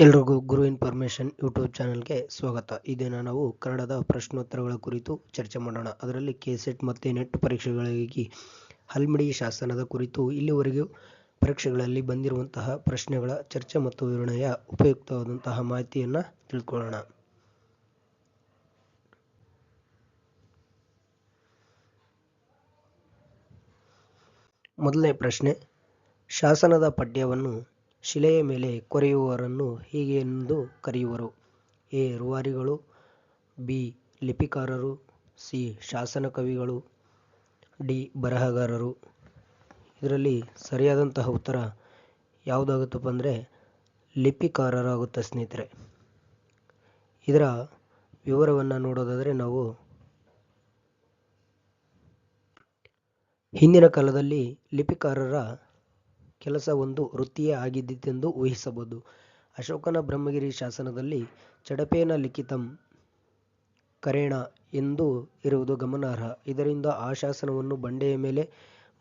ಎಲ್ರಿಗೂ ಗುರು information YouTube ಚಾನಲ್ಗೆ ಸ್ವಾಗತ. ಇದೇನ ದಿನ ನಾವು ಕನ್ನಡದ ಪ್ರಶ್ನೋತ್ತರಗಳ ಕುರಿತು ಚರ್ಚೆ ಮಾಡೋಣ. ಅದರಲ್ಲಿ ಕೆ ಸೆಟ್ ಮತ್ತು ನೆಟ್ ಪರೀಕ್ಷೆಗಳಿಗಾಗಿ ಹಲ್ಮಿಡಿ ಶಾಸನದ ಕುರಿತು ಇಲ್ಲಿವರೆಗೂ ಪರೀಕ್ಷೆಗಳಲ್ಲಿ ಬಂದಿರುವಂತಹ ಪ್ರಶ್ನೆಗಳ ಚರ್ಚೆ ಮತ್ತು ವಿವರಣೆಯ ಉಪಯುಕ್ತವಾದಂತಹ ಮಾಹಿತಿಯನ್ನು ತಿಳ್ಕೊಳ್ಳೋಣ. ಮೊದಲನೇ ಪ್ರಶ್ನೆ, ಶಾಸನದ ಪಠ್ಯವನ್ನು ಶಿಲೆಯ ಮೇಲೆ ಕೊರೆಯುವವರನ್ನು ಹೀಗೆ ಎಂದು ಕರೆಯುವರು. ಎ. ರುವಾರಿಗಳು, ಬಿ. ಲಿಪಿಕಾರರು, ಸಿ. ಶಾಸನ ಕವಿಗಳು ಡಿ. ಬರಹಗಾರರು. ಇದರಲ್ಲಿ ಸರಿಯಾದಂತಹ ಉತ್ತರ ಯಾವುದಾಗುತ್ತಪ್ಪ ಅಂದರೆ ಲಿಪಿಕಾರರಾಗುತ್ತೆ ಸ್ನೇಹಿತರೆ. ಇದರ ವಿವರವನ್ನು ನೋಡೋದಾದರೆ ನಾವು ಹಿಂದಿನ ಕಾಲದಲ್ಲಿ ಲಿಪಿಕಾರರ ಕೆಲಸ ಒಂದು ವೃತ್ತಿಯೇ ಆಗಿದ್ದಿತೆಂದು ಊಹಿಸಬಹುದು. ಅಶೋಕನ ಬ್ರಹ್ಮಗಿರಿ ಶಾಸನದಲ್ಲಿ ಚಡಪೇನ ಲಿಖಿತಂ ಕರೇಣ ಎಂದು ಇರುವುದು ಗಮನಾರ್ಹ. ಇದರಿಂದ ಆ ಶಾಸನವನ್ನು ಬಂಡೆಯ ಮೇಲೆ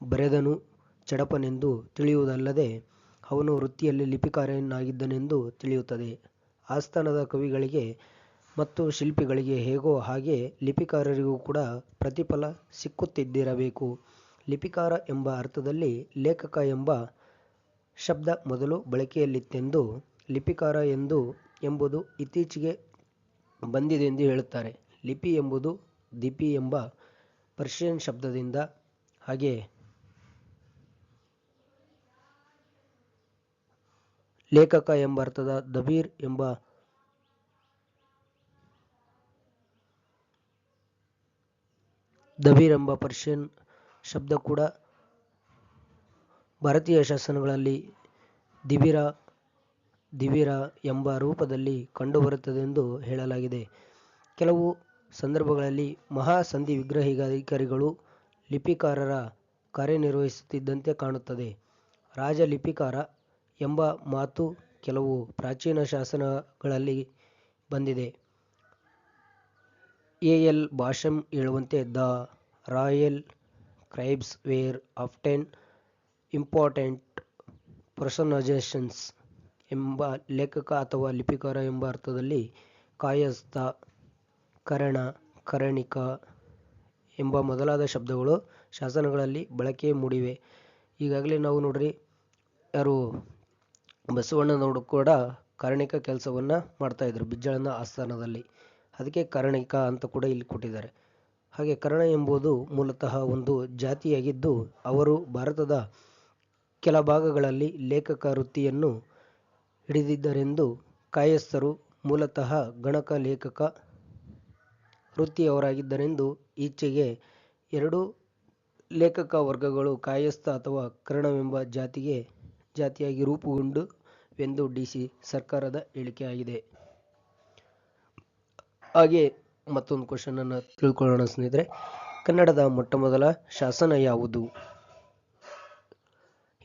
ಬರೆದನು ಚಡಪನೆಂದು ತಿಳಿಯುವುದಲ್ಲದೆ ಅವನು ವೃತ್ತಿಯಲ್ಲಿ ಲಿಪಿಕಾರನಾಗಿದ್ದನೆಂದು ತಿಳಿಯುತ್ತದೆ. ಆಸ್ಥಾನದ ಕವಿಗಳಿಗೆ ಮತ್ತು ಶಿಲ್ಪಿಗಳಿಗೆ ಹೇಗೋ ಹಾಗೆ ಲಿಪಿಕಾರರಿಗೂ ಕೂಡ ಪ್ರತಿಫಲ ಸಿಕ್ಕುತ್ತಿದ್ದಿರಬೇಕು. ಲಿಪಿಕಾರ ಎಂಬ ಅರ್ಥದಲ್ಲಿ ಲೇಖಕ ಎಂಬ ಶಬ್ದ ಮೊದಲು ಬಳಕೆಯಲ್ಲಿತ್ತೆಂದು ಲಿಪಿಕಾರ ಎಂದು ಎಂಬುದು ಇತ್ತೀಚೆಗೆ ಬಂದಿದೆಂದು ಹೇಳುತ್ತಾರೆ. ಲಿಪಿ ಎಂಬುದು ದಿಪಿ ಎಂಬ ಪರ್ಷಿಯನ್ ಶಬ್ದದಿಂದ ಹಾಗೆ ಲೇಖಕ ಎಂಬ ಅರ್ಥದ ದಬೀರ್ ಎಂಬ ದಬೀರ್ ಎಂಬ ಪರ್ಷಿಯನ್ ಶಬ್ದ ಕೂಡ ಭಾರತೀಯ ಶಾಸನಗಳಲ್ಲಿ ದಿವಿರ ದಿವಿರ ಎಂಬ ರೂಪದಲ್ಲಿ ಕಂಡುಬರುತ್ತದೆಂದು ಹೇಳಲಾಗಿದೆ. ಕೆಲವು ಸಂದರ್ಭಗಳಲ್ಲಿ ಮಹಾಸಂಧಿ ವಿಗ್ರಹಿಗಾಧಿಕಾರಿಗಳು ಲಿಪಿಕಾರರ ಕಾರ್ಯನಿರ್ವಹಿಸುತ್ತಿದ್ದಂತೆ ಕಾಣುತ್ತದೆ. ರಾಜ ಲಿಪಿಕಾರ ಎಂಬ ಮಾತು ಕೆಲವು ಪ್ರಾಚೀನ ಶಾಸನಗಳಲ್ಲಿ ಬಂದಿದೆ. ಎ ಎಲ್ ಭಾಷಂ ಹೇಳುವಂತೆ the royal scribes were often important personages ಎಂಬ ಲೇಖಕ ಅಥವಾ ಲಿಪಿಕಾರ ಎಂಬ ಅರ್ಥದಲ್ಲಿ ಕಾಯಸ್ಥ, ಕರಣ, ಕರಣಿಕ ಎಂಬ ಮೊದಲಾದ ಶಬ್ದಗಳು ಶಾಸನಗಳಲ್ಲಿ ಬಳಕೆ ಮೂಡಿವೆ. ಈಗಾಗಲೇ ನಾವು ನೋಡ್ರಿ, ಯಾರು ಬಸವಣ್ಣನವರು ಕೂಡ ಕಾರಣಿಕ ಕೆಲಸವನ್ನು ಮಾಡ್ತಾಯಿದ್ರು ಬಿಜ್ಜಳನ ಆಸ್ಥಾನದಲ್ಲಿ. ಅದಕ್ಕೆ ಕರ್ಣಿಕ ಅಂತ ಕೂಡ ಇಲ್ಲಿ ಕೊಟ್ಟಿದ್ದಾರೆ. ಹಾಗೆ ಕರ್ಣ ಎಂಬುದು ಮೂಲತಃ ಒಂದು ಜಾತಿಯಾಗಿದ್ದು, ಅವರು ಭಾರತದ ಕೆಲ ಭಾಗಗಳಲ್ಲಿ ಲೇಖಕ ವೃತ್ತಿಯನ್ನು ಹಿಡಿದಿದ್ದರೆಂದು ಕಾಯಸ್ಥರು ಮೂಲತಃ ಗಣಕ ಲೇಖಕ ವೃತ್ತಿಯವರಾಗಿದ್ದರೆಂದು ಈಚೆಗೆ ಎರಡು ಲೇಖಕ ವರ್ಗಗಳು ಕಾಯಸ್ಥ ಅಥವಾ ಕರ್ಣವೆಂಬ ಜಾತಿಗೆ ಜಾತಿಯಾಗಿ ರೂಪುಗೊಂಡುವೆಂದು ಡಿ ಸಿ ಸರ್ಕಾರದ ಹೇಳಿಕೆಯಾಗಿದೆ ಹಾಗೆ ಮತ್ತೊಂದು ಕ್ವಶನನ್ನು ತಿಳ್ಕೊಳ್ಳೋಣ ಸ್ನೇಹಿತರೆ. ಕನ್ನಡದ ಮೊಟ್ಟಮೊದಲ ಶಾಸನ ಯಾವುದು?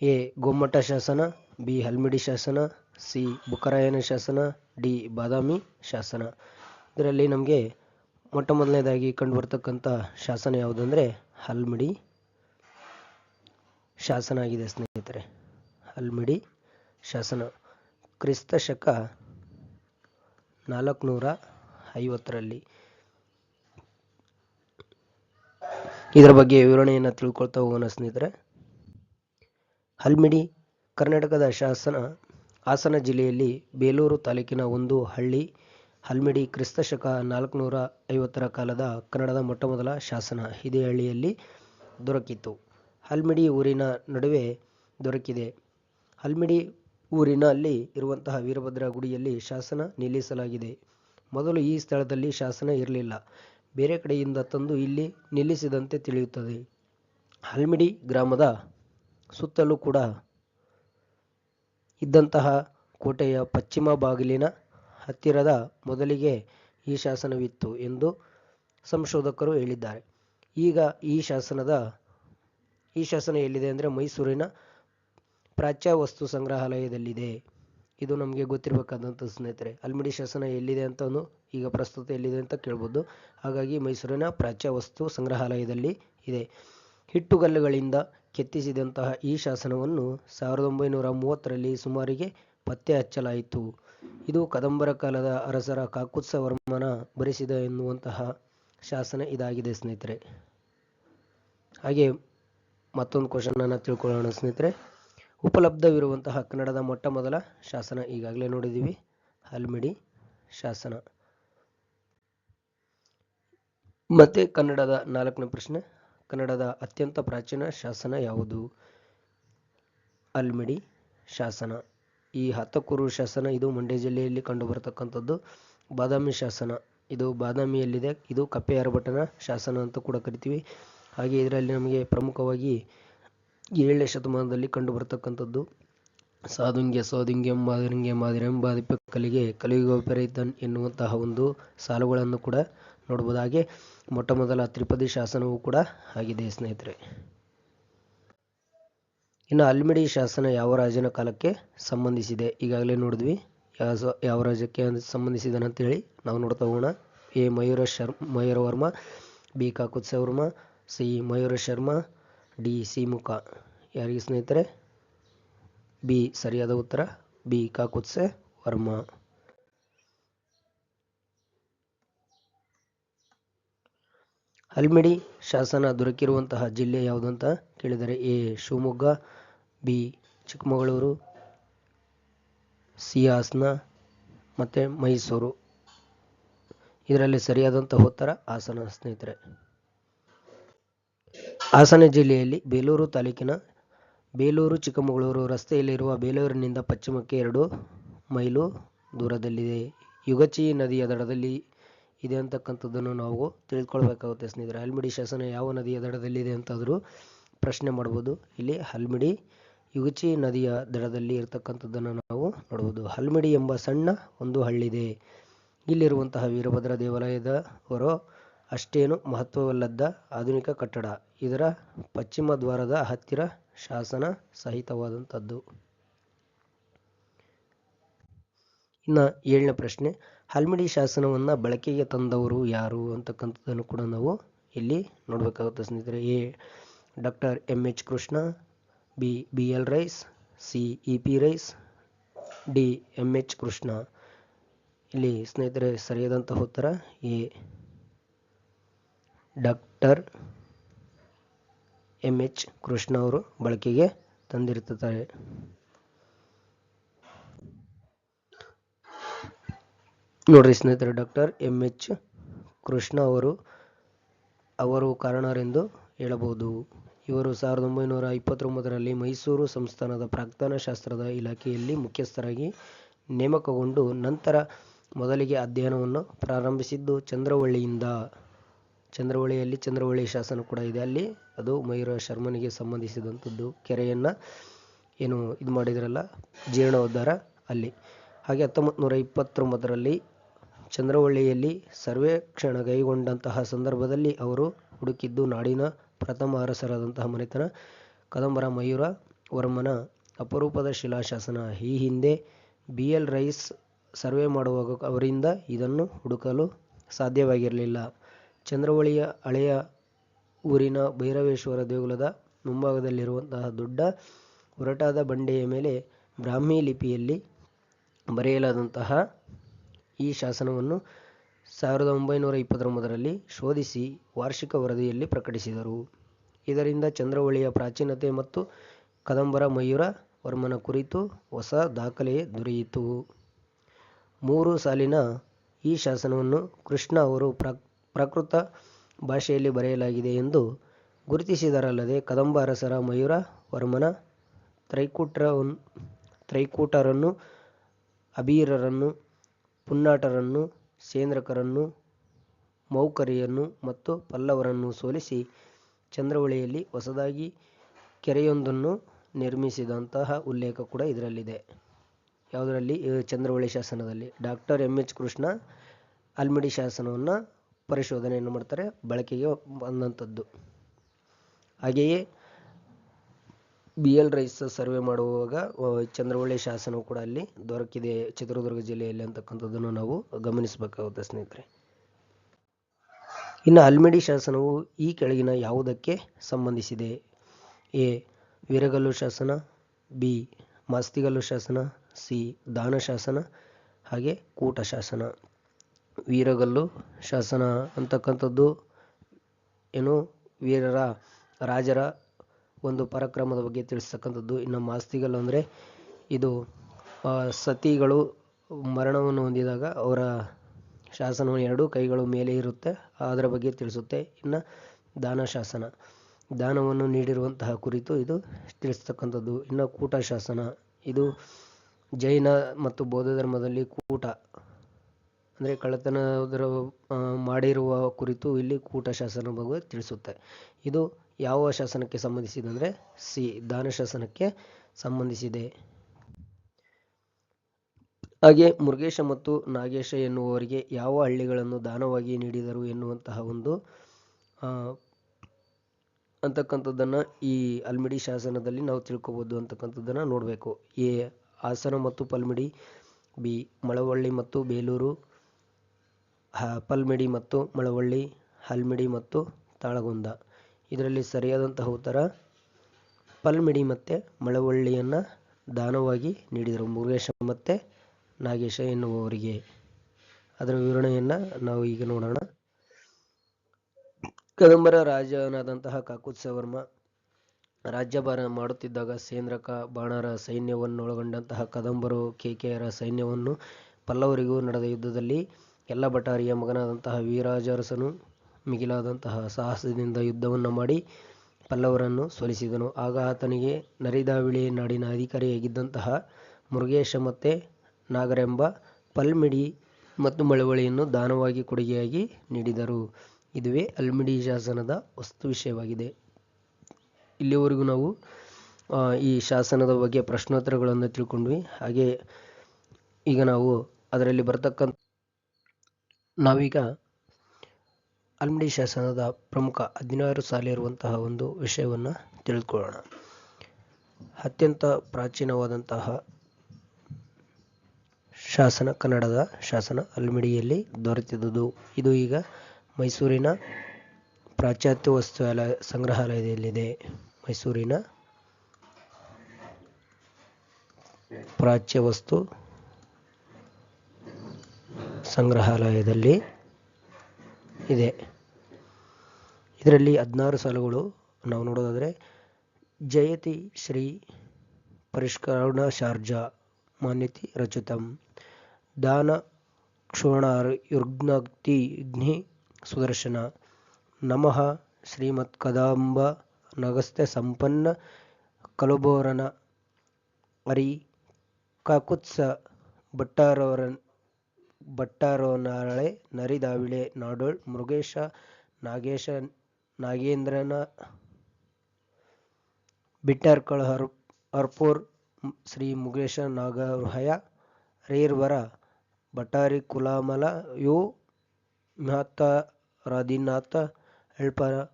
ಎ. ಗೊಮ್ಮಟ ಶಾಸನ, ಬಿ. ಹಲ್ಮಿಡಿ ಶಾಸನ, ಸಿ. ಬುಕರಾಯನ ಶಾಸನ, ಡಿ. ಬಾದಾಮಿ ಶಾಸನ. ಇದರಲ್ಲಿ ನಮಗೆ ಮೊಟ್ಟ ಮೊದಲನೇದಾಗಿ ಕಂಡುಬರ್ತಕ್ಕಂಥ ಶಾಸನ ಯಾವುದಂದರೆ ಹಲ್ಮಿಡಿ ಶಾಸನ ಆಗಿದೆ ಸ್ನೇಹಿತರೆ. ಹಲ್ಮಿಡಿ ಶಾಸನ. ಕ್ರಿಸ್ತ ಶಕ ನಾಲ್ಕುನೂರ ಐವತ್ತರಲ್ಲಿ. ಇದರ ಬಗ್ಗೆ ವಿವರಣೆಯನ್ನು ತಿಳ್ಕೊಳ್ತಾ ಹೋಗೋಣ ಸ್ನೇಹಿತರೆ. ಹಲ್ಮಿಡಿ, ಕರ್ನಾಟಕದ ಶಾಸನ, ಹಾಸನ ಜಿಲ್ಲೆಯಲ್ಲಿ ಬೇಲೂರು ತಾಲೂಕಿನ ಒಂದು ಹಳ್ಳಿ, ಹಲ್ಮಿಡಿ ಕ್ರಿಸ್ತ ಶಕ ನಾಲ್ಕುನೂರ ಐವತ್ತರ ಕಾಲದ ಕನ್ನಡದ ಮೊಟ್ಟಮೊದಲ ಶಾಸನ ಇದೇ ಹಳ್ಳಿಯಲ್ಲಿ ದೊರಕಿತು ಹಲ್ಮಿಡಿ ಊರಿನ ನಡುವೆ ದೊರಕಿದೆ. ಹಲ್ಮಿಡಿ ಊರಿನಲ್ಲಿ ಇರುವಂತಹ ವೀರಭದ್ರ ಗುಡಿಯಲ್ಲಿ ಶಾಸನ ನಿಲ್ಲಿಸಲಾಗಿದೆ. ಮೊದಲು ಈ ಸ್ಥಳದಲ್ಲಿ ಶಾಸನ ಇರಲಿಲ್ಲ. ಬೇರೆ ಕಡೆಯಿಂದ ತಂದು ಇಲ್ಲಿ ನಿಲ್ಲಿಸಿದಂತೆ ತಿಳಿಯುತ್ತದೆ. ಹಲ್ಮಿಡಿ ಗ್ರಾಮದ ಸುತ್ತಲೂ ಕೂಡ ಇದ್ದಂತಹ ಕೋಟೆಯ ಪಶ್ಚಿಮ ಬಾಗಿಲಿನ ಹತ್ತಿರದ ಮೊದಲಿಗೆ ಈ ಶಾಸನವಿತ್ತು ಎಂದು ಸಂಶೋಧಕರು ಹೇಳಿದ್ದಾರೆ. ಈಗ ಈ ಶಾಸನದ, ಈ ಶಾಸನ ಎಲ್ಲಿದೆ ಅಂದರೆ ಮೈಸೂರಿನ ಪ್ರಾಚ್ಯ ವಸ್ತು ಸಂಗ್ರಹಾಲಯದಲ್ಲಿದೆ. ಇದು ನಮಗೆ ಗೊತ್ತಿರಬೇಕಾದಂಥ ಸ್ನೇಹಿತರೆ, ಅಲ್ಮಿಡಿ ಶಾಸನ ಎಲ್ಲಿದೆ ಅಂತಲೂ ಈಗ ಪ್ರಸ್ತುತ ಎಲ್ಲಿದೆ ಅಂತ ಕೇಳ್ಬೋದು. ಹಾಗಾಗಿ ಮೈಸೂರಿನ ಪ್ರಾಚ್ಯ ವಸ್ತು ಸಂಗ್ರಹಾಲಯದಲ್ಲಿ ಇದೆ. ಹಿಟ್ಟುಗಲ್ಲುಗಳಿಂದ ಕೆತ್ತಿಸಿದಂತಹ ಈ ಶಾಸನವನ್ನು ಸಾವಿರದ ಒಂಬೈನೂರ ಮೂವತ್ತರಲ್ಲಿ ಸುಮಾರಿಗೆ ಪತ್ತೆ ಹಚ್ಚಲಾಯಿತು. ಇದು ಕದಂಬರ ಕಾಲದ ಅರಸರ ಕಾಕುತ್ಸ ವರ್ಮನ ಬರೆಸಿದ ಎನ್ನುವಂತಹ ಶಾಸನ ಇದಾಗಿದೆ ಸ್ನೇಹಿತರೆ. ಹಾಗೆ ಮತ್ತೊಂದು ಕ್ವಶನನ್ನು ತಿಳ್ಕೊಳ್ಳೋಣ ಸ್ನೇಹಿತರೆ. ಉಪಲಬ್ಧವಿರುವಂತಹ ಕನ್ನಡದ ಮೊಟ್ಟ ಮೊದಲ ಶಾಸನ ಈಗಾಗಲೇ ನೋಡಿದ್ದೀವಿ. ಹಲ್ಮಿಡಿ ಶಾಸನ. ಮತ್ತೆ ಕನ್ನಡದ ನಾಲ್ಕನೇ ಪ್ರಶ್ನೆ. ಕನ್ನಡದ ಅತ್ಯಂತ ಪ್ರಾಚೀನ ಶಾಸನ ಯಾವುದು? ಅಲ್ಮಿಡಿ ಶಾಸನ. ಈ ಹತ್ತಕೂರು ಶಾಸನ ಇದು ಮಂಡ್ಯ ಜಿಲ್ಲೆಯಲ್ಲಿ ಕಂಡುಬರತಕ್ಕಂಥದ್ದು. ಬಾದಾಮಿ ಶಾಸನ. ಇದು ಬಾದಾಮಿಯಲ್ಲಿದೆ. ಇದು ಕಪ್ಪೆ ಅರಭಟ್ಟನ ಶಾಸನ ಅಂತ ಕೂಡ ಕರಿತೀವಿ. ಹಾಗೆ ಇದರಲ್ಲಿ ನಮಗೆ ಪ್ರಮುಖವಾಗಿ ಏಳನೇ ಶತಮಾನದಲ್ಲಿ ಕಂಡುಬರತಕ್ಕಂಥದ್ದು. ಸಾಧುಂಗ್ಯ ಮಾದರಿಂಗೆ ಮಾದರಿ ಎಂಬ ಕಲಿಗೆ ಕಲಿಯುಗ ಎನ್ನುವಂತಹ ಒಂದು ಸಾಲುಗಳನ್ನು ಕೂಡ ನೋಡ್ಬೋದು ಹಾಗೆ ಮೊಟ್ಟ ಮೊದಲ ತ್ರಿಪದಿ ಶಾಸನವೂ ಕೂಡ ಆಗಿದೆ ಸ್ನೇಹಿತರೆ. ಇನ್ನು ಅಲ್ಮಿಡಿ ಶಾಸನ ಯಾವ ರಾಜನ ಕಾಲಕ್ಕೆ ಸಂಬಂಧಿಸಿದೆ? ಈಗಾಗಲೇ ನೋಡಿದ್ವಿ. ಯಾವ ಯಾವ ರಾಜ್ಯಕ್ಕೆ ಹೇಳಿ ನಾವು ನೋಡ್ತಾ ಹೋಗೋಣ. A. Mayura Sharma Mayura Varma, B. Kakutsa Varma, C. Mayura Sharma, D. C. ಮುಖ. ಯಾರಿಗೆ ಸ್ನೇಹಿತರೆ? ಬಿ. ಸರಿಯಾದ ಉತ್ತರ, ಬಿ. ಕಾಕುತ್ಸೆ ವರ್ಮ. ಹಲ್ಮಿಡಿ ಶಾಸನ ದೊರಕಿರುವಂತಹ ಜಿಲ್ಲೆ ಯಾವುದು ಅಂತ ಕೇಳಿದರೆ A. Shivamogga, B. Chikkamagaluru, C. Hassan, ಮತ್ತು ಮೈಸೂರು. ಇದರಲ್ಲಿ ಸರಿಯಾದಂಥ ಉತ್ತರ ಹಾಸನ ಸ್ನೇಹಿತರೆ. ಹಾಸನ ಜಿಲ್ಲೆಯಲ್ಲಿ ಬೇಲೂರು ತಾಲೂಕಿನ ಬೇಲೂರು, ಚಿಕ್ಕಮಗಳೂರು ರಸ್ತೆಯಲ್ಲಿರುವ ಬೇಲೂರಿನಿಂದ ಪಶ್ಚಿಮಕ್ಕೆ ಎರಡು ಮೈಲು ದೂರದಲ್ಲಿದೆ. ಯುಗಚಿ ನದಿಯ ದಡದಲ್ಲಿ ಇದೆ ಅಂತಕ್ಕಂಥದ್ದನ್ನು ನಾವು ತಿಳ್ಕೊಳ್ಬೇಕಾಗುತ್ತೆ ಸ್ನೇಹಿತರೆ. ಹಲ್ಮಿಡಿ ಶಾಸನ ಯಾವ ನದಿಯ ದಡದಲ್ಲಿದೆ ಅಂತಾದರೂ ಪ್ರಶ್ನೆ ಮಾಡ್ಬೋದು. ಇಲ್ಲಿ ಹಲ್ಮಿಡಿ ಯುಗಚಿ ನದಿಯ ದಡದಲ್ಲಿ ಇರತಕ್ಕಂಥದ್ದನ್ನು ನಾವು ನೋಡ್ಬೋದು. ಹಲ್ಮಿಡಿ ಎಂಬ ಸಣ್ಣ ಒಂದು ಹಳ್ಳಿದೆ. ಇಲ್ಲಿರುವಂತಹ ವೀರಭದ್ರ ದೇವಾಲಯದವರು ಅಷ್ಟೇನು ಮಹತ್ವವಲ್ಲದ ಆಧುನಿಕ ಕಟ್ಟಡ. ಇದರ ಪಶ್ಚಿಮ ದ್ವಾರದ ಹತ್ತಿರ ಶಾಸನ ಸಹಿತವಾದಂಥದ್ದು. ಇನ್ನು ಏಳನೇ ಪ್ರಶ್ನೆ ಹಲ್ಮಿಡಿ ಶಾಸನವನ್ನು ಬಳಕೆಗೆ ತಂದವರು ಯಾರು ಅಂತಕ್ಕಂಥದ್ದನ್ನು ಕೂಡ ನಾವು ಇಲ್ಲಿ ನೋಡಬೇಕಾಗುತ್ತೆ ಸ್ನೇಹಿತರೆ. A, doctor M H Krishna, B B L Rice, C, E P Rice, D M H Krishna. ಇಲ್ಲಿ ಸ್ನೇಹಿತರೆ ಸರಿಯಾದಂತಹ ಉತ್ತರ, A, doctor M H Krishna ಅವರು ಬಳಕೆಗೆ ತಂದಿರುತ್ತಾರೆ. ನೋಡ್ರಿ ಸ್ನೇಹಿತರೆ, ಡಾಕ್ಟರ್ ಎಂ ಎಚ್ ಕೃಷ್ಣ ಅವರು ಅವರು ಕಾರಣರೆಂದು ಹೇಳಬಹುದು. ಇವರು ಸಾವಿರದ ಒಂಬೈನೂರ ಇಪ್ಪತ್ತೊಂಬತ್ತರಲ್ಲಿ ಮೈಸೂರು ಸಂಸ್ಥಾನದ ಪ್ರಾಕ್ತನ ಶಾಸ್ತ್ರದ ಇಲಾಖೆಯಲ್ಲಿ ಮುಖ್ಯಸ್ಥರಾಗಿ ನೇಮಕಗೊಂಡು ನಂತರ ಮೊದಲಿಗೆ ಅಧ್ಯಯನವನ್ನು ಪ್ರಾರಂಭಿಸಿದ್ದು ಚಂದ್ರವಳ್ಳಿಯಿಂದ. ಚಂದ್ರವಳ್ಳಿಯಲ್ಲಿ ಚಂದ್ರವಳ್ಳಿ ಶಾಸನ ಕೂಡ ಇದೆ. ಅಲ್ಲಿ ಅದು ಮಯೂರ ಶರ್ಮನಿಗೆ ಸಂಬಂಧಿಸಿದಂಥದ್ದು. ಕೆರೆಯನ್ನು ಏನು ಇದು ಮಾಡಿದ್ರಲ್ಲ, ಜೀರ್ಣೋದ್ಧಾರ ಅಲ್ಲಿ. ಹಾಗೆ ಹತ್ತೊಂಬತ್ತು ನೂರ ಇಪ್ಪತ್ತೊಂಬತ್ತರಲ್ಲಿ ಚಂದ್ರವಳ್ಳಿಯಲ್ಲಿ ಸರ್ವೇಕ್ಷಣ ಕೈಗೊಂಡಂತಹ ಸಂದರ್ಭದಲ್ಲಿ ಅವರು ಹುಡುಕಿದ್ದು ನಾಡಿನ ಪ್ರಥಮ ಅರಸರಾದಂತಹ ಮನೆತನ ಕದಂಬರ ಮಯೂರ ವರ್ಮನ ಅಪರೂಪದ ಶಿಲಾಶಾಸನ. ಈ ಹಿಂದೆ ಬಿ. ಎಲ್. ರೈಸ್ ಸರ್ವೆ ಮಾಡುವಾಗ ಅವರಿಂದ ಇದನ್ನು ಹುಡುಕಲು ಸಾಧ್ಯವಾಗಿರಲಿಲ್ಲ. ಚಂದ್ರವಳ್ಳಿಯ ಹಳೆಯ ಊರಿನ ಭೈರವೇಶ್ವರ ದೇಗುಲದ ಮುಂಭಾಗದಲ್ಲಿರುವಂತಹ ದೊಡ್ಡ ಒರಟಾದ ಬಂಡೆಯ ಮೇಲೆ ಬ್ರಾಹ್ಮಿ ಲಿಪಿಯಲ್ಲಿ ಬರೆಯಲಾದಂತಹ ಈ ಶಾಸನವನ್ನು ಸಾವಿರದ ಒಂಬೈನೂರ ಇಪ್ಪತ್ತೊಂಬತ್ತರಲ್ಲಿ ಶೋಧಿಸಿ ವಾರ್ಷಿಕ ವರದಿಯಲ್ಲಿ ಪ್ರಕಟಿಸಿದರು. ಇದರಿಂದ ಚಂದ್ರವಳ್ಳಿಯ ಪ್ರಾಚೀನತೆ ಮತ್ತು ಕದಂಬರ ಮಯೂರ ವರ್ಮನ ಕುರಿತು ಹೊಸ ದಾಖಲೆ ದೊರೆಯಿತು. ಮೂರು ಸಾಲಿನ ಈ ಶಾಸನವನ್ನು ಕೃಷ್ಣ ಅವರು ಪ್ರಕೃತ ಭಾಷೆಯಲ್ಲಿ ಬರೆಯಲಾಗಿದೆ ಎಂದು ಗುರುತಿಸಿದರಲ್ಲದೆ ಕದಂಬ ಅರಸರ ಮಯೂರ ವರ್ಮನ ತ್ರೈಕೂಟ್ರ ತ್ರೈಕೂಟರನ್ನು ಅಬೀರರನ್ನು ಪುನ್ನಾಟರನ್ನು, ಸೇಂದ್ರಕರನ್ನು, ಮೌಕರಿಯನ್ನು ಮತ್ತು ಪಲ್ಲವರನ್ನು ಸೋಲಿಸಿ ಚಂದ್ರವಳಿಯಲ್ಲಿ ಹೊಸದಾಗಿ ಕೆರೆಯೊಂದನ್ನು ನಿರ್ಮಿಸಿದಂತಹ ಉಲ್ಲೇಖ ಕೂಡ ಇದರಲ್ಲಿದೆ. ಯಾವುದರಲ್ಲಿ? Chandravalli ಶಾಸನದಲ್ಲಿ. Doctor M H Krishna Halmidi ಶಾಸನವನ್ನು ಪರಿಶೋಧನೆಯನ್ನು ಮಾಡ್ತಾರೆ, ಬಳಕೆಗೆ ಬಂದಂಥದ್ದು. ಹಾಗೆಯೇ ಬಿ ಎಲ್ ರೈಸ್ ಸರ್ವೆ ಮಾಡುವಾಗ ಚಂದ್ರವಳ್ಳಿ ಶಾಸನವು ಕೂಡ ಅಲ್ಲಿ ದೊರಕಿದೆ, ಚಿತ್ರದುರ್ಗ ಜಿಲ್ಲೆಯಲ್ಲಿ ಅಂತಕ್ಕಂಥದ್ದನ್ನು ನಾವು ಗಮನಿಸಬೇಕಾಗುತ್ತೆ ಸ್ನೇಹಿತರೆ. ಇನ್ನು ಅಲ್ಮಿಡಿ ಶಾಸನವು ಈ ಕೆಳಗಿನ ಯಾವುದಕ್ಕೆ ಸಂಬಂಧಿಸಿದೆ? ಎ, ವೀರಗಲ್ಲು ಶಾಸನ, ಬಿ, ಮಾಸ್ತಿಗಲ್ಲು ಶಾಸನ, ಸಿ, ದಾನ ಶಾಸನ, ಹಾಗೆ ಕೂಟ ಶಾಸನ. ವೀರಗಲ್ಲು ಶಾಸನ ಅಂತಕ್ಕಂಥದ್ದು ಏನು? ವೀರರ, ರಾಜರ ಒಂದು ಪರಾಕ್ರಮದ ಬಗ್ಗೆ ತಿಳಿಸ್ತಕ್ಕಂಥದ್ದು ಇನ್ನು ಮಾಸ್ತಿಗಲ್ಲು ಅಂದರೆ ಇದು ಸತಿಗಳು ಮರಣವನ್ನು ಹೊಂದಿದಾಗ ಅವರ ಶಾಸನವು ಎರಡು ಕೈಗಳು ಮೇಲೆ ಇರುತ್ತೆ, ಅದರ ಬಗ್ಗೆ ತಿಳಿಸುತ್ತೆ. ಇನ್ನು ದಾನ ಶಾಸನ. ದಾನವನ್ನು ನೀಡಿರುವಂತಹ ಕುರಿತು ಇದು ತಿಳಿಸ್ತಕ್ಕಂಥದ್ದು. ಇನ್ನು ಕೂಟ ಶಾಸನ. ಇದು ಜೈನ ಮತ್ತು ಬೌದ್ಧ ಧರ್ಮದಲ್ಲಿ ಕೂಟ. ಅಂದರೆ ಕಳ್ಳತನದ ಮಾಡಿರುವ ಕುರಿತು ಇಲ್ಲಿ ಕೂಟ ಶಾಸನ ಬಗ್ಗೆ ತಿಳಿಸುತ್ತೆ. ಇದು ಯಾವ ಶಾಸನಕ್ಕೆ ಸಂಬಂಧಿಸಿದೆ ಅಂದರೆ ಸಿ ದಾನ ಶಾಸನಕ್ಕೆ ಸಂಬಂಧಿಸಿದೆ. ಹಾಗೆ ಮುರುಗೇಶ ಮತ್ತು ನಾಗೇಶ ಎನ್ನುವವರಿಗೆ ಯಾವ ಹಳ್ಳಿಗಳನ್ನು ದಾನವಾಗಿ ನೀಡಿದರು ಎನ್ನುವಂತಹ ಒಂದು ಅಂತಕ್ಕಂಥದ್ದನ್ನು ಈ ಅಲ್ಮಿಡಿ ಶಾಸನದಲ್ಲಿ ನಾವು ತಿಳ್ಕೊಬೋದು ಅಂತಕ್ಕಂಥದ್ದನ್ನು ನೋಡಬೇಕು. ಎ ಹಾಸನ ಮತ್ತು ಪಲ್ಮಿಡಿ, ಬಿ ಮಳವಳ್ಳಿ ಮತ್ತು ಬೇಲೂರು ಪಲ್ಮಿಡಿ ಮತ್ತು ಮಳವಳ್ಳಿ, ಹಲ್ಮಿಡಿ ಮತ್ತು ತಾಳಗುಂದ. ಇದರಲ್ಲಿ ಸರಿಯಾದಂತಹ ಉತ್ತರ, ಪಲ್ಮಿಡಿ ಮತ್ತು ಮಳವಳ್ಳಿಯನ್ನು ದಾನವಾಗಿ ನೀಡಿದರು. ಮುರುಗೇಶ ಮತ್ತು ನಾಗೇಶ ಎನ್ನುವವರಿಗೆ ಅದರ ವಿವರಣೆಯನ್ನು ನಾವು ಈಗ ನೋಡೋಣ. ಕದಂಬರ ರಾಜನಾದಂತಹ ಕಾಕುತ್ಸವರ್ಮ ರಾಜ್ಯಭಾರ ಮಾಡುತ್ತಿದ್ದಾಗ ಸೇಂದ್ರಕ ಬಾಣರ ಸೈನ್ಯವನ್ನೊಳಗೊಂಡಂತಹ ಕದಂಬರು ಕೇಕೆಯರ ಸೈನ್ಯವನ್ನು ಪಲ್ಲವರಿಗೂ ನಡೆದ ಯುದ್ಧದಲ್ಲಿ ಎಲ್ಲ ಭಟಾರಿಯ ಮಗನಾದಂತಹ ವೀರಾಜರಸನು ಮಿಗಿಲಾದಂತಹ ಸಾಹಸದಿಂದ ಯುದ್ಧವನ್ನು ಮಾಡಿ ಪಲ್ಲವರನ್ನು ಸೋಲಿಸಿದನು. ಆಗ ಆತನಿಗೆ ನರಿದಾವಿಳಿ ನಾಡಿನ ಅಧಿಕಾರಿಯಾಗಿದ್ದಂತಹ ಮುರುಗೇಶ ಮತ್ತು ನಾಗರೆಂಬ ಪಲ್ಮಿಡಿ ಮತ್ತು ಮಳವಳಿಯನ್ನು ದಾನವಾಗಿ ಕೊಡುಗೆಯಾಗಿ ನೀಡಿದರು. ಇದುವೇ ಅಲ್ಮಿಡಿ ಶಾಸನದ ವಸ್ತು ವಿಷಯವಾಗಿದೆ. ಇಲ್ಲಿವರೆಗೂ ನಾವು ಈ ಶಾಸನದ ಬಗ್ಗೆ ಪ್ರಶ್ನೋತ್ತರಗಳನ್ನು ತಿಳ್ಕೊಂಡ್ವಿ. ಹಾಗೆ ಈಗ ನಾವು ಅದರಲ್ಲಿ ಬರತಕ್ಕಂಥ ನಾವೀಗ ಅಲ್ಮಿಡಿ ಶಾಸನದ ಪ್ರಮುಖ ಹದಿನಾರು ಸಾಲಿರುವಂತಹ ಒಂದು ವಿಷಯವನ್ನು ತಿಳಿದುಕೊಳ್ಳೋಣ. ಅತ್ಯಂತ ಪ್ರಾಚೀನವಾದಂತಹ ಶಾಸನ, ಕನ್ನಡದ ಶಾಸನ ಅಲ್ಮಿಡಿಯಲ್ಲಿ ದೊರೆತಿದ್ದುದು ಇದು ಈಗ ಮೈಸೂರಿನ ಪಾಶ್ಚಾತ್ಯ ವಸ್ತುವಾಲಯ ಸಂಗ್ರಹಾಲಯದಲ್ಲಿದೆ. ಮೈಸೂರಿನ ಪ್ರಾಚ್ಯ ವಸ್ತು ಸಂಗ್ರಹಾಲಯದಲ್ಲಿ ಇದೆ. ಇದರಲ್ಲಿ ಹದಿನಾರು ಸಾಲುಗಳು ನಾವು ನೋಡೋದಾದರೆ ಜಯತಿ ಶ್ರೀ ಪರಿಷ್ಕರಣ ಶಾರ್ಜಾ ಮಾನ್ಯತಿ ರಚಿತಂ ದಾನ ಕ್ಷೋಣಾರ್ ಯುರ್ಗ್ನಕ್ತಿ ಯುಗ್ನಿ ಸುದರ್ಶನ, ನಮಃ ಶ್ರೀಮತ್ ಕದಾಂಬ ನಗಸ್ತ್ಯ ಸಂಪನ್ನ ಕಲುಬೋರನ ಅರಿ ಕಾಕುತ್ಸ ಭಟ್ಟಾರವರ ಭಟ್ಟಾರೋನಾಳೆ ನರಿದಾವಿಳೆ, ನಾಡೋಳ್, ಮೃಗೇಶ, ನಾಗೇಶ, ನಾಗೇಂದ್ರನ, ಬಿಟ್ಟರ್ಕಳ, ಹರ್, ಹರ್ಪೂರ್, ಶ್ರೀ ಮುಗೇಶ ನಾಗಹಯ ರೇರ್ವರ ಭಟಾರಿ ಕುಲಾಮಲ, ಯು ರಾಧಿನಾಥ ಹೆಳ್ಪರ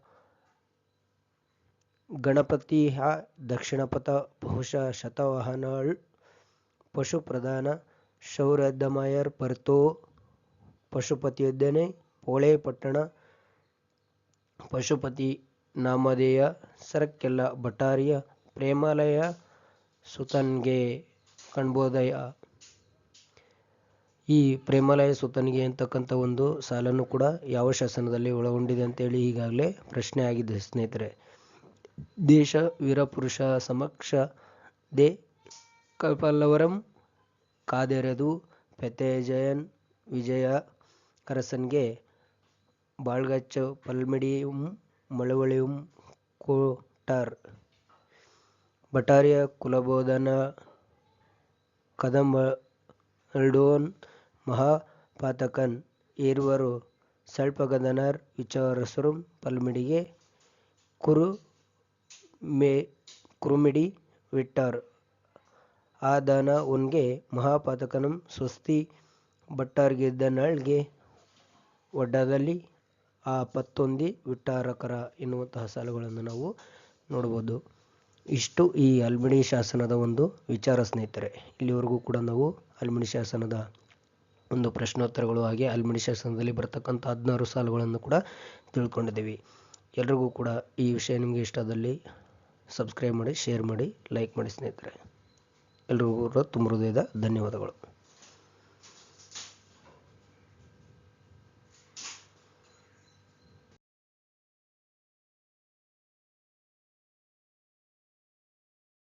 ಗಣಪತಿ, ಹ, ದಕ್ಷಿಣಪಥ, ಬಹುಶಃ ಶತವಾಹನಳ್ ಪಶು ಪ್ರಧಾನ ಶೌರ್ಯದಮಯರ್ ಪರ್ತೋ ಪಶುಪತಿಯೊದ್ದನೆ ಪೋಳೆ ಪಟ್ಟಣ ಪಶುಪತಿ ನಾಮಧೇಯ ಸರಕ್ಕೆಲ್ಲ ಭಟಾರಿಯ ಪ್ರೇಮಾಲಯ ಸುತನ್ಗೆ ಕಣ್ಬೋದಯ. ಈ ಪ್ರೇಮಾಲಯ ಸುತನ್ಗೆ ಅಂತಕ್ಕಂಥ ಒಂದು ಸಾಲನ್ನು ಕೂಡ ಯಾವ ಶಾಸನದಲ್ಲಿ ಒಳಗೊಂಡಿದೆ ಅಂತೇಳಿ ಈಗಾಗಲೇ ಪ್ರಶ್ನೆ ಆಗಿದೆ ಸ್ನೇಹಿತರೆ. ದೇಶ ವೀರಪುರುಷ ಸಮಕ್ಷ ದೇ ಕಲ್ಪಲ್ಲವರಂ ಕಾದೆರೆದು ಪೆತೇಜಯನ್ ವಿಜಯ ಕರಸನ್ಗೆ ಬಾಳ್ಗಚ್ಚ ಪಲ್ಮಿಡಿಯುಂ ಮಳವಳಿಯುಂ ಕೋಟಾರ್ ಬಟಾರಿಯ ಕುಲಬೋಧನ ಮಹಾ ಮಹಾಪಾತಕನ್ ಏರ್ವರು ಸಲ್ಪಗದನರ್ ವಿಚಾರಸರು ಪಲ್ಮಿಡಿಗೆ ಕುರು ಮೇ ಕುರುಮಿಡಿ ವಿಟ್ಟರ್. ಆ ದಾನ ಒನ್ಗೆ ಮಹಾಪಾತಕನಂ ಸ್ವಸ್ತಿ ಭಟ್ಟಾರ್ಗಿದ್ದನಳ್ಗೆ ಒಡ್ಡದಲ್ಲಿ ಆ ಪತ್ತೊಂದಿ ವಿಟ್ಟಾರಕರ ಎನ್ನುವಂತಹ ಸಾಲುಗಳನ್ನು ನಾವು ನೋಡ್ಬೋದು. ಇಷ್ಟು ಈ ಅಲ್ಮಿಡಿ ಶಾಸನದ ಒಂದು ವಿಚಾರ ಸ್ನೇಹಿತರೆ. ಇಲ್ಲಿವರೆಗೂ ಕೂಡ ನಾವು ಅಲ್ಮಿಡಿ ಶಾಸನದ ಒಂದು ಪ್ರಶ್ನೋತ್ತರಗಳು ಹಾಗೆ ಅಲ್ಮಿಡಿ ಶಾಸನದಲ್ಲಿ ಬರ್ತಕ್ಕಂಥ ಹದಿನಾರು ಸಾಲುಗಳನ್ನು ಕೂಡ ತಿಳ್ಕೊಂಡಿದ್ದೀವಿ. ಎಲ್ರಿಗೂ ಕೂಡ ಈ ವಿಷಯ ನಿಮಗೆ ಇಷ್ಟದಲ್ಲಿ ಸಬ್ಸ್ಕ್ರೈಬ್ ಮಾಡಿ ಶೇರ್ ಮಾಡಿ ಲೈಕ್ ಮಾಡಿ ಸ್ನೇಹಿತರೆ. ಎಲ್ರಿಗೂ ಕೂಡ ತುಂಬ ಹೃದಯದ ಧನ್ಯವಾದಗಳು.